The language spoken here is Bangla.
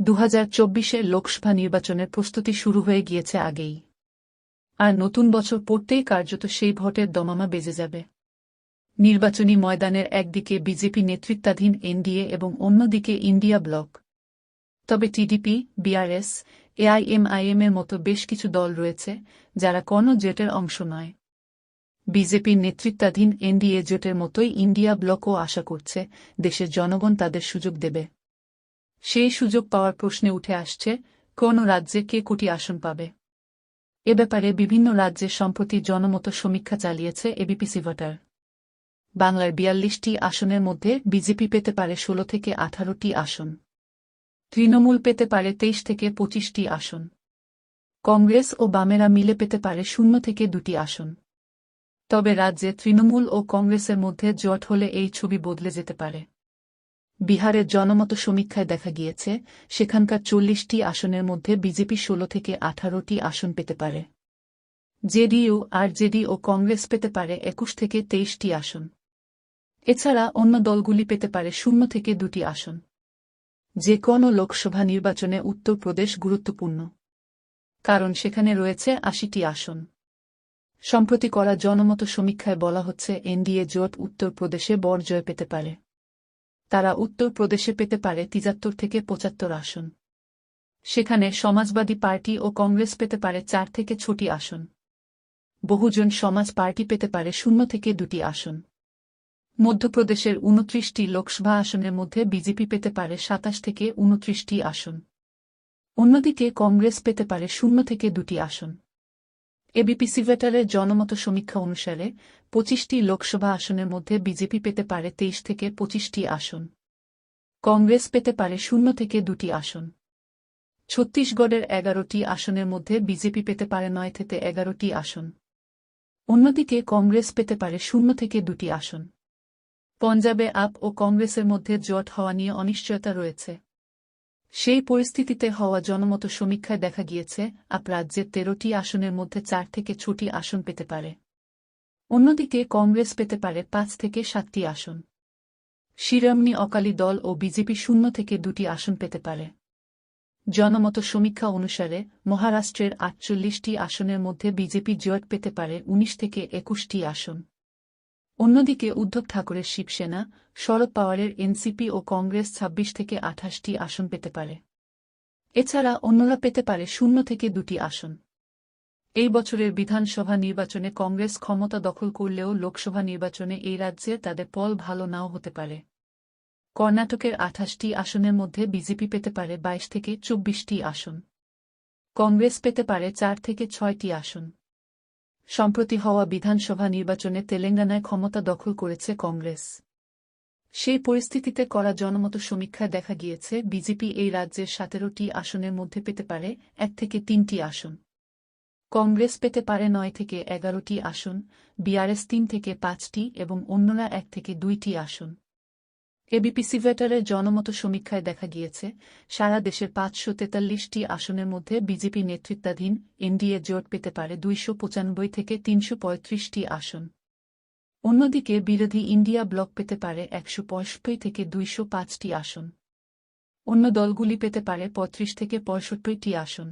দু হাজার চব্বিশের লোকসভা নির্বাচনের প্রস্তুতি শুরু হয়ে গিয়েছে আগেই। আর নতুন বছর পড়তেই কার্যত সেই ভোটের দমামা বেজে যাবে। নির্বাচনী ময়দানের একদিকে বিজেপি নেতৃত্বাধীন এনডিএ এবং অন্যদিকে ইন্ডিয়া ব্লক। তবে টিডিপি, বিআরএস এআইএমআইএম এর মতো বেশ কিছু দল রয়েছে, যারা কোনো জোটের অংশ নয়। বিজেপির নেতৃত্বাধীন এনডিএ জোটের মতোই ইন্ডিয়া ব্লকও আশা করছে দেশের জনগণ তাদের সুযোগ দেবে। সেই সুযোগ পাওয়ার প্রশ্নে উঠে আসছে, কোন রাজ্যে কে কোটি আসন পাবে। এ ব্যাপারে বিভিন্ন রাজ্যে সম্প্রতি জনমত সমীক্ষা চালিয়েছে এবিপিসি ভোটার। বাংলার বিয়াল্লিশটি আসনের মধ্যে বিজেপি পেতে পারে ষোলো থেকে আঠারোটি আসন। তৃণমূল পেতে পারে তেইশ থেকে পঁচিশটি আসন। কংগ্রেস ও বামেরা মিলে পেতে পারে শূন্য থেকে দুটি আসন। তবে রাজ্যে তৃণমূল ও কংগ্রেসের মধ্যে জট হলে এই ছবি বদলে যেতে পারে। বিহারের জনমত সমীক্ষায় দেখা গিয়েছে, সেখানকার চল্লিশটি আসনের মধ্যে বিজেপি ষোলো থেকে আঠারোটি আসন পেতে পারে। জেডিইউ, আরজেডি ও কংগ্রেস পেতে পারে একুশ থেকে তেইশটি আসন। এছাড়া অন্য দলগুলি পেতে পারে শূন্য থেকে দুটি আসন। যে কোনো লোকসভা নির্বাচনে উত্তরপ্রদেশ গুরুত্বপূর্ণ। কারণ সেখানে রয়েছে আশিটি আসন। সম্প্রতি করা জনমত সমীক্ষায় বলা হচ্ছে, এনডিএ জোট উত্তরপ্রদেশে বড় জয় পেতে পারে। তারা উত্তরপ্রদেশে পেতে পারে তিজাত্তর থেকে পঁচাত্তর আসন। সেখানে সমাজবাদী পার্টি ও কংগ্রেস পেতে পারে চার থেকে ছটি আসন। বহুজন সমাজ পার্টি পেতে পারে শূন্য থেকে দুটি আসন। মধ্যপ্রদেশের উনত্রিশটি লোকসভা আসনের মধ্যে বিজেপি পেতে পারে সাতাশ থেকে উনত্রিশটি আসন। অন্যদিকে কংগ্রেস পেতে পারে শূন্য থেকে দুটি আসন। এবিপি সিভেটারের জনমত সমীক্ষা অনুসারে পঁচিশটি লোকসভা আসনের মধ্যে বিজেপি পেতে পারে তেইশ থেকে পঁচিশটি আসন। কংগ্রেস পেতে পারে শূন্য থেকে দুটি আসন। ছত্তিশগড়ের এগারোটি আসনের মধ্যে বিজেপি পেতে পারে নয় থেকে এগারোটি আসন। অন্যদিকে কংগ্রেস পেতে পারে শূন্য থেকে দুটি আসন। পঞ্জাবে আপ ও কংগ্রেসের মধ্যে জট হওয়া নিয়ে অনিশ্চয়তা রয়েছে। সেই পরিস্থিতিতে হওয়া জনমত সমীক্ষায় দেখা গিয়েছে আপ রাজ্যের তেরোটি আসনের মধ্যে চার থেকে ছটি আসন পেতে পারে। অন্যদিকে কংগ্রেস পেতে পারে পাঁচ থেকে সাতটি আসন। শিরোমণি অকালী দল ও বিজেপি শূন্য থেকে দুটি আসন পেতে পারে। জনমত সমীক্ষা অনুসারে মহারাষ্ট্রের আটচল্লিশটি আসনের মধ্যে বিজেপি জোট পেতে পারে উনিশ থেকে একুশটি আসন। অন্যদিকে উদ্ধব ঠাকুরের শিবসেনা শরদ পাওয়ারের এনসিপি ও কংগ্রেস ২৬ থেকে আঠাশটি আসন পেতে পারে। এছাড়া অন্যরা পেতে পারে শূন্য থেকে দুটি আসন। এই বছরের বিধানসভা নির্বাচনে কংগ্রেস ক্ষমতা দখল করলেও লোকসভা নির্বাচনে এই রাজ্যে তাদের পল ভালো নাও হতে পারে। কর্ণাটকের আঠাশটি আসনের মধ্যে বিজেপি পেতে পারে ২২ থেকে চব্বিশটি আসন। কংগ্রেস পেতে পারে চার থেকে ছয়টি আসন। সম্প্রতি হওয়া বিধানসভা নির্বাচনে তেলেঙ্গানায় ক্ষমতা দখল করেছে কংগ্রেস। সেই পরিস্থিতিতে করা জনমত সমীক্ষায় দেখা গিয়েছে, বিজেপি এই রাজ্যের সতেরোটি আসনের মধ্যে পেতে পারে এক থেকে তিনটি আসন। কংগ্রেস পেতে পারে নয় থেকে এগারোটি আসন, বিআরএস তিন থেকে পাঁচটি এবং অন্যরা এক থেকে দুইটি আসন। এবিপি সিভেটারের জনমত সমীক্ষায় দেখা গিয়েছে, সারা দেশের পাঁচশো তেতাল্লিশটি আসনের মধ্যে বিজেপি নেতৃত্বাধীন এনডিএ জোট পেতে পারে দুইশো পঁচানব্বই থেকে তিনশো পঁয়ত্রিশটি আসন। অন্যদিকে বিরোধী ইন্ডিয়া ব্লক পেতে পারে একশো পঁয়ষট্টি থেকে দুইশো পাঁচটি আসন। অন্য দলগুলি পেতে পারে পঁয়ত্রিশ থেকে পঁয়ষট্টিটি আসন।